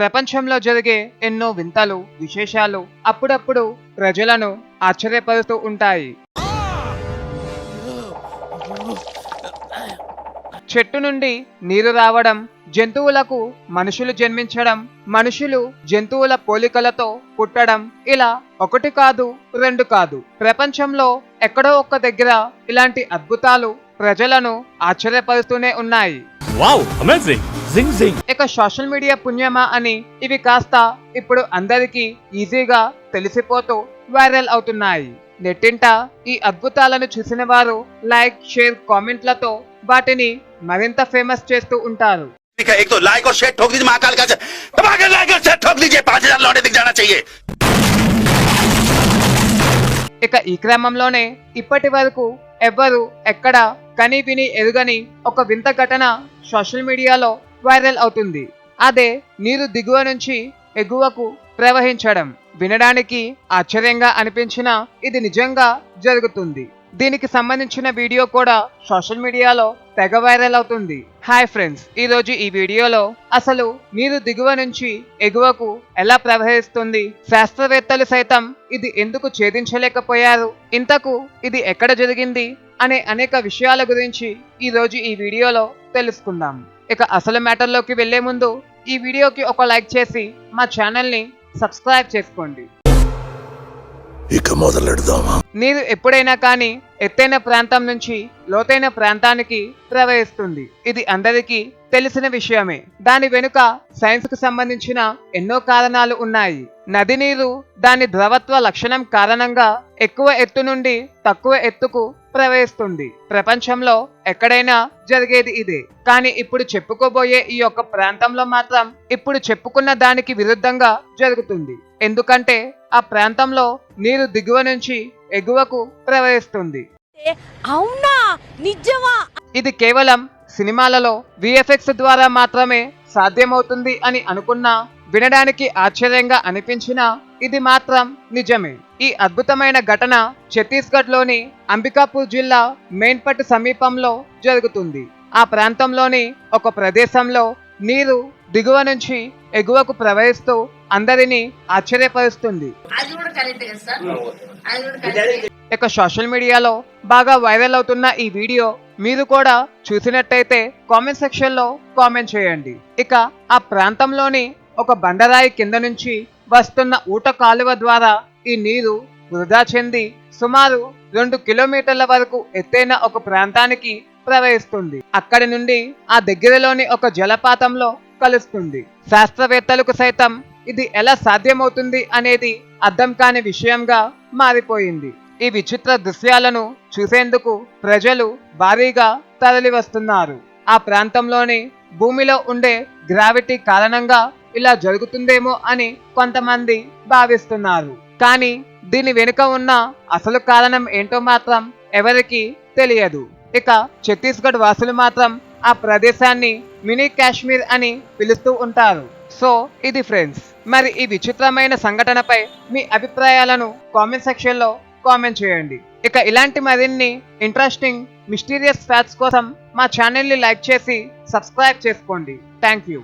ప్రపంచంలో జరిగే ఎన్నో వింతలు విశేషాలు అప్పుడప్పుడు ప్రజలను ఆశ్చర్యపరుస్తూ ఉంటాయి. చెట్టు నుండి నీరు రావడం జంతువులకు మనుషులు జన్మించడం మనుషులు జంతువుల పోలికలతో పుట్టడం ఇలా ఒకటి కాదు రెండు కాదు. ప్రపంచంలో ఎక్కడో ఒక్క దగ్గర ఇలాంటి అద్భుతాలు ప్రజలను ఆశ్చర్యపరుస్తూనే ఉన్నాయి. వావ్ అమేజింగ్ జింగ్ జింగ్ ఇక సోషల్ మీడియా పుణ్యమా అని ఇవి కాస్త ఇప్పుడు అందరికీ ఈజీగా తెలిసిపోతూ వైరల్ అవుతున్నాయి నెట్టింట ఈ అద్భుతాలను చూసిన వారు లైక్ షేర్ కామెంట్లతో వాటిని మరింత ఫేమస్ చేస్తూ ఉంటారు ठीक है एक तो लाइक और शेयर ठोक दीजिए महाकाल का दबाकर लाइक और शेयर ठोक दीजिए पांच हजार लौटे दिख जाना चाहिए ఇక ఈ క్రమంలోనే ఇప్పటి వరకు ఎవ్వరు ఎక్కడ కని విని ఎరుగని ఒక వింత ఘటన సోషల్ మీడియాలో వైరల్ అవుతుంది. అదే నీరు దిగువ నుంచి ఎగువకు ప్రవహించడం వినడానికి ఆశ్చర్యంగా అనిపించినా ఇది నిజంగా జరుగుతుంది. దీనికి సంబంధించిన వీడియో కూడా సోషల్ మీడియాలో తెగ వైరల్ అవుతుంది. హాయ్ ఫ్రెండ్స్ ఈ రోజు ఈ వీడియోలో అసలు నీరు దిగువ నుంచి ఎగువకు ఎలా ప్రవహిస్తుంది? శాస్త్రవేత్తలు సైతం ఇది ఎందుకు ఛేదించలేకపోయారు? ఇంతకు ఇది ఎక్కడ జరిగింది? అనే అనేక విషయాల గురించి ఈ రోజు ఈ వీడియోలో తెలుసుకుందాం. ఇక అసలు మ్యాటర్లోకి వెళ్ళే ముందు ఈ వీడియోకి ఒక లైక్ చేసి మా ఛానల్ని సబ్స్క్రైబ్ చేసుకోండి. ఇక మొదలెడదామా? నీరు ఎప్పుడైనా కానీ ఎత్తైన ప్రాంతం నుంచి లోతైన ప్రాంతానికి ప్రవహిస్తుంది. ఇది అందరికీ తెలిసిన విషయమే. దాని వెనుక సైన్స్కు సంబంధించిన ఎన్నో కారణాలు ఉన్నాయి. నది నీరు దాని ద్రవత్వ లక్షణం కారణంగా ఎక్కువ ఎత్తు నుండి తక్కువ ఎత్తుకు ప్రవహిస్తుంది. ప్రపంచంలో ఎక్కడైనా జరిగేది ఇదే. కానీ ఇప్పుడు చెప్పుకోబోయే ఈ యొక్క ప్రాంతంలో మాత్రం ఇప్పుడు చెప్పుకున్న దానికి విరుద్ధంగా జరుగుతుంది. ఎందుకంటే ఆ ప్రాంతంలో నీరు దిగువ నుంచి ఎగువకు ప్రవహిస్తుంది. అవునా? నిజమా? ఇది కేవలం సినిమాలలో విఎఫ్ఎక్స్ ద్వారా మాత్రమే సాధ్యమవుతుంది అని అనుకున్నా వినడానికి ఆశ్చర్యంగా అనిపించినా ఇది మాత్రం నిజమే. ఈ అద్భుతమైన ఘటన ఛత్తీస్గఢ్లోని అంబికాపూర్ జిల్లా మెయిన్పట్ సమీపంలో జరుగుతుంది. ఆ ప్రాంతంలోని ఒక ప్రదేశంలో నీరు దిగువ నుంచి ఎగువకు ప్రవహిస్తూ అందరినీ ఆశ్చర్యపరుస్తుంది. ఇక సోషల్ మీడియాలో బాగా వైరల్ అవుతున్న ఈ వీడియో మీరు కూడా చూసినట్టయితే కామెంట్ సెక్షన్లో కామెంట్ చేయండి. ఇక ఆ ప్రాంతంలోని ఒక బండరాయి కింద నుంచి వస్తున్న ఊట కాలువ ద్వారా ఈ నీరు వృధా చెంది సుమారు రెండు కిలోమీటర్ల వరకు ఎత్తైన ఒక ప్రాంతానికి ప్రవహిస్తుంది. అక్కడి నుండి ఆ దగ్గరలోని ఒక జలపాతంలో కలుస్తుంది. శాస్త్రవేత్తలకు సైతం ఇది ఎలా సాధ్యమవుతుంది అనేది అర్థం కాని విషయంగా మారిపోయింది. ఈ విచిత్ర దృశ్యాలను చూసేందుకు ప్రజలు భారీగా తరలి వస్తున్నారు ఆ ప్రాంతంలోని భూమిలో ఉండే గ్రావిటీ కారణంగా ఇలా జరుగుతుందేమో అని కొంతమంది భావిస్తున్నారు. కానీ దీని వెనుక ఉన్న అసలు కారణం ఏంటో మాత్రం ఎవరికీ తెలియదు. ఇక ఛత్తీస్గఢ్ వాసులు మాత్రం ఆ ప్రదేశాన్ని మినీ కాశ్మీర్ అని పిలుస్తూ ఉంటారు. సో ఇది ఫ్రెండ్స్ మరి ఈ విచిత్రమైన సంఘటనపై మీ అభిప్రాయాలను కామెంట్ సెక్షన్లో కామెంట్ చేయండి. ఇక ఇలాంటి మరిన్ని ఇంట్రెస్టింగ్ మిస్టీరియస్ ఫ్యాక్ట్స్ కోసం మా ఛానల్ని లైక్ చేసి సబ్స్క్రైబ్ చేసుకోండి. Thank you.